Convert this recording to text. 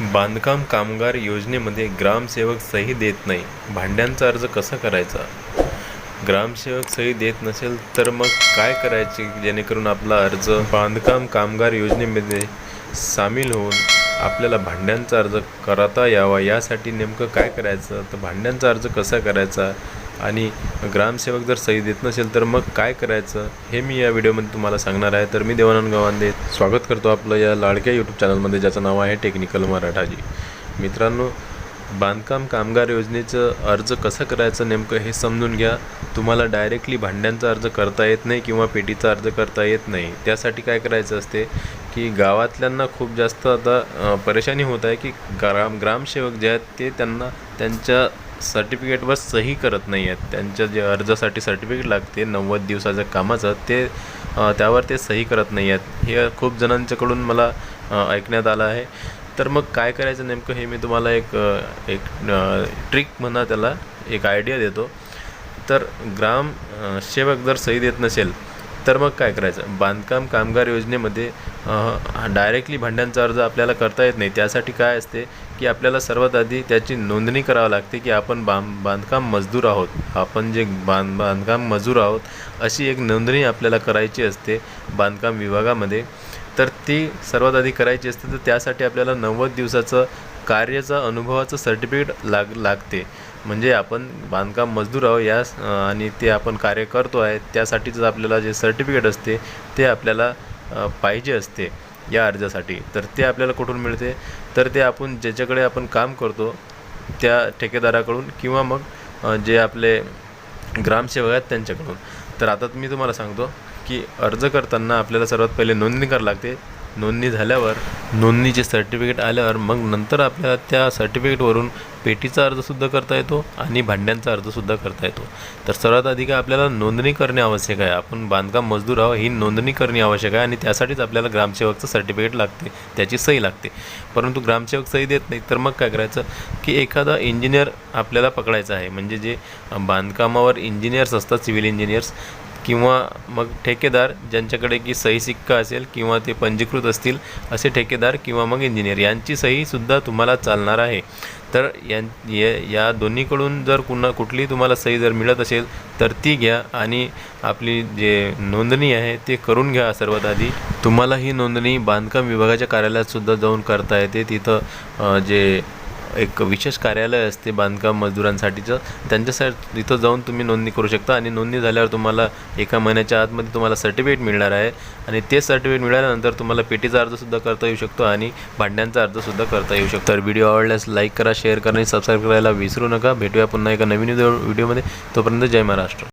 बांधकाम कामगार योजनेमध्ये ग्रामसेवक सही देत नाही. भांड्यांचा अर्ज कसा करायचा? ग्रामसेवक सही देत नसेल तर मग काय करायचे जेणेकरून आपला अर्ज बांधकाम कामगार योजनेमध्ये सामील होऊन आपल्याला भांड्यांचा अर्ज करता यावा? यासाठी नेमकं काय करायचं? तर भांड्यांचा अर्ज कसा करायचा? आणि ग्रामसेवक जर सही देत नसेल तर मग काय करायचं? हे मी या व्हिडिओमध्ये तुम्हाला सांगणार आहे. तर मी देवानंद गवांदे स्वागत करतो आपलं या लाडक्या यूट्यूब चॅनलमध्ये ज्याचं नाव आहे टेक्निकल मराठाजी. मित्रांनो बांधकाम कामगार योजनेचं अर्ज कसं करायचं नेमकं हे समजून घ्या. तुम्हाला डायरेक्टली भांड्यांचा अर्ज करता येत नाही किंवा पेटीचा अर्ज करता येत नाही. त्यासाठी काय करायचं असते की गावातल्यांना खूप जास्त आता परेशानी होत आहे की ग्राम ग्रामसेवक जे आहेत ते त्यांना त्यांच्या सर्टिफिकेटवर सही करत नाही आहेत. त्यांच्या जे अर्जासाठी सर्टिफिकेट लागते नव्वद दिवसाच्या कामाचं ते त्यावर ते सही करत नाही आहेत. हे खूप जणांच्याकडून मला ऐकण्यात आलं आहे. तर मग काय करायचं नेमकं हे मी तुम्हाला एक एक ट्रिक म्हणा त्याला एक आयडिया देतो. तर ग्राम सेवक जर सही देत नसेल तर मग काय करायचं? बांधकाम कामगार योजनेमध्ये डायरेक्टली भांड्यांचा अर्ज आपल्याला करता येत नाही. त्यासाठी काय असते की आपल्याला सर्वात आधी त्याची नोंदणी करावी लागते की आपण बां बांधकाम मजदूर आहोत. आपण जे बांध बांधकाम मजूर आहोत अशी एक नोंदणी आपल्याला करायची असते बांधकाम विभागामध्ये. तर ती सर्वात आधी करायची असते तर त्यासाठी आपल्याला नव्वद दिवसाचं कार्याचा अनुभवाचं सर्टिफिकेट लाग लागते. म्हणजे आपण बांधकाम मजदूर आहो या आणि ते आपण कार्य करतो आहे त्यासाठीच आपल्याला जे सर्टिफिकेट असते ते आपल्याला पाहिजे असते या अर्जासाठी. तर ते आपल्याला कुठून मिळते? तर ते आपण ज्याच्याकडे आपण काम करतो त्या ठेकेदाराकडून किंवा मग जे आपले ग्रामसेवक आहेत त्यांच्याकडून. तर आता मी तुम्हाला सांगतो की अर्ज करताना आपल्याला सर्वात पहिले नोंदणी करावी लागते नोंदणी झाल्यावर नोंदणीचे सर्टिफिकेट आल्यावर मग नंतर आपल्याला त्या सर्टिफिकेटवरून पेटीचा अर्जसुद्धा करता येतो आणि भांड्यांचा अर्जसुद्धा करता येतो. तर सर्वात आधी काय आपल्याला नोंदणी करणे आवश्यक आहे. आपण बांधकाम मजदूर आहोत ही नोंदणी करणे आवश्यक आहे आणि त्यासाठीच आपल्याला ग्रामसेवकचं सर्टिफिकेट लागते त्याची सही लागते. परंतु ग्रामसेवक सही देत नाही तर मग काय करायचं की एखादा इंजिनियर आपल्याला पकडायचा आहे. म्हणजे जे बांधकामावर इंजिनियर्स असतात सिव्हिल इंजिनियर्स किंवा मग ठेकेदार ज्यांच्याकडे की सही सिक्का असेल किंवा ते पंजीकृत असतील असे ठेकेदार किंवा मग इंजिनियर यांची सहीसुद्धा तुम्हाला चालणार आहे. तर यां या- या दोन्हीकडून जर कुणा कुठली तुम्हाला सही जर मिळत असेल तर ती घ्या आणि आपली जे नोंदणी आहे ते करून घ्या सर्वात आधी. तुम्हाला ही नोंदणी बांधकाम विभागाच्या कार्यालयातसुद्धा जाऊन करता येते. तिथं जे एक विशेष कार्यालय असते बांधकाम मजदुरांसाठीचं त्यांच्यासाठी तिथं जाऊन तुम्ही नोंदणी करू शकता आणि नोंदणी झाल्यावर तुम्हाला एका महिन्याच्या आतमध्ये तुम्हाला सर्टिफिकेट मिळणार आहे. आणि ते सर्टिफिकेट मिळाल्यानंतर तुम्हाला पेटीचा अर्जसुद्धा करता येऊ शकतो आणि भांड्यांचा अर्जसुद्धा करता येऊ शकतो. तर व्हिडिओ आवडल्यास लाईक करा शेअर करा आणि सबस्क्राईब करायला विसरू नका. भेटूया पुन्हा एका नवीन व्हिडिओमध्ये. तोपर्यंत जय महाराष्ट्र.